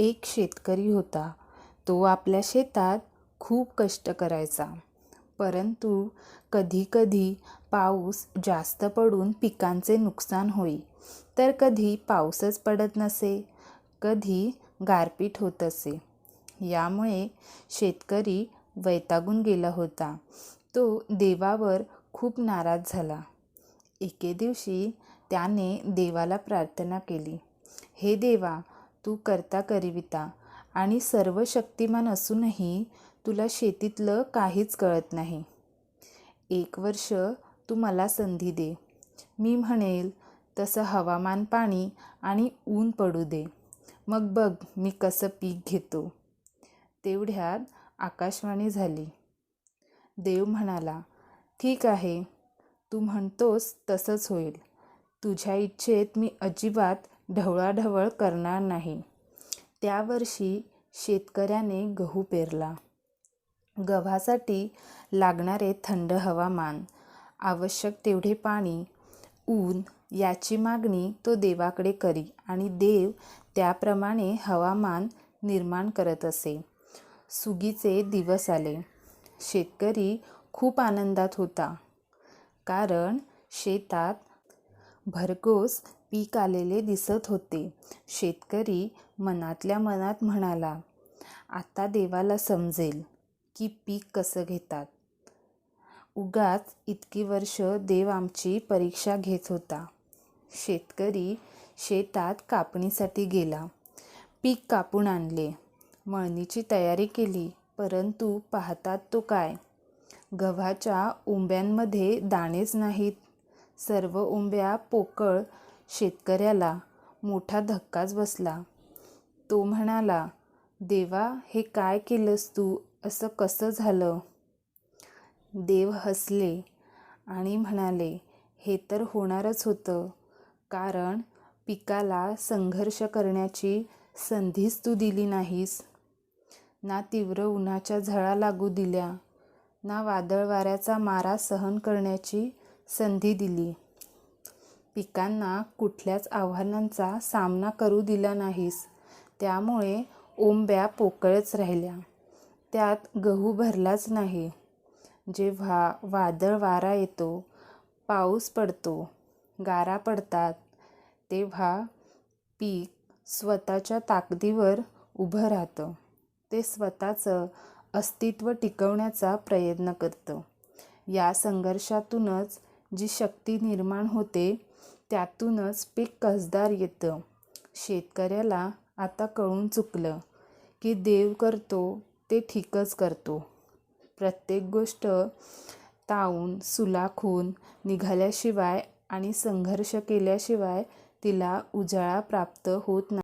एक शेतकरी होता. तो आपल्या शेतात खूप कष्ट करायचा. परंतु कधीकधी पाऊस जास्त पडून पिकांचे नुकसान होई. तर कधी पाऊसच पडत नसे कधी गारपीट होत असे. यामुळे शेतकरी वैतागून गेला होता. तो देवावर खूप नाराज झाला. एके दिवशी त्याने देवाला प्रार्थना केली. हे देवा तू करता करिविता. आणि सर्व शक्तिमान असूनही तुला शेतीतलं काहीच कळत नाही. एक वर्ष तू मला संधी दे. मी म्हणेल तसं हवामान पाणी आणि ऊन पडू दे. मग बघ मी कसं पीक घेतो. तेवढ्यात आकाशवाणी झाली. देव म्हणाला ठीक आहे. तू म्हणतोस तसंच होईल. तुझ्या इच्छेत मी अजिबात ढवळाढवळ करणार नाही. त्या वर्षी शेतकऱ्याने गहू पेरला. गव्हासाठी लागणारे थंड हवामान आवश्यक तेवढे पाणी ऊन याची मागणी तो देवाकडे करी आणि देव त्याप्रमाणे हवामान निर्माण करत असे. सुगीचे दिवस आले. शेतकरी खूप आनंदात होता. कारण शेतात भरघोस पीक आलेले दिसत होते. शेतकरी मनातल्या मनात म्हणाला आता देवाला समजेल की पीक कसं घेतात. उगाच इतकी वर्ष देव आमची परीक्षा घेत होता. शेतकरी शेतात कापणीसाठी गेला. पीक कापून आणले. मळणीची तयारी केली परंतु पाहतात तो काय? गव्हाच्या उंब्यांमध्ये दाणेच नाहीत. सर्व उंब्या पोकळ शेतकऱ्याला मोठा धक्काच बसला. तो म्हणाला देवा हे काय केलंस तू? असं कसं झालं? देव हसले आणि म्हणाले हे तर होणारच होतं. कारण पिकाला संघर्ष करण्याची संधीच तू दिली नाहीस. ना तीव्र उन्हाच्या झळा लागू दिल्या ना वादळ वाऱ्याचा मारा सहन करण्याची संधी दिली. पिकांना कुठल्याच आव्हानांचा सामना करू दिला नाहीस. त्यामुळे ओंब्या पोकळच राहिल्या. त्यात गहू भरलाच नाही. जेव्हा वादळ वारा येतो पाऊस पडतो गारा पडतात तेव्हा पीक स्वतःच्या ताकदीवर उभं राहतं. ते स्वतःचं अस्तित्व टिकवण्याचा प्रयत्न करतं. या संघर्षातूनच जी शक्ती निर्माण होते त्यातूनच पीक कसदार येतं. शेतकऱ्याला आता कळून चुकलं की देव करतो ते ठीकच करतो. प्रत्येक गोष्ट तावून सुलाखून निघाल्याशिवाय आणि संघर्ष केल्याशिवाय तिला उजाळा प्राप्त होत नाही.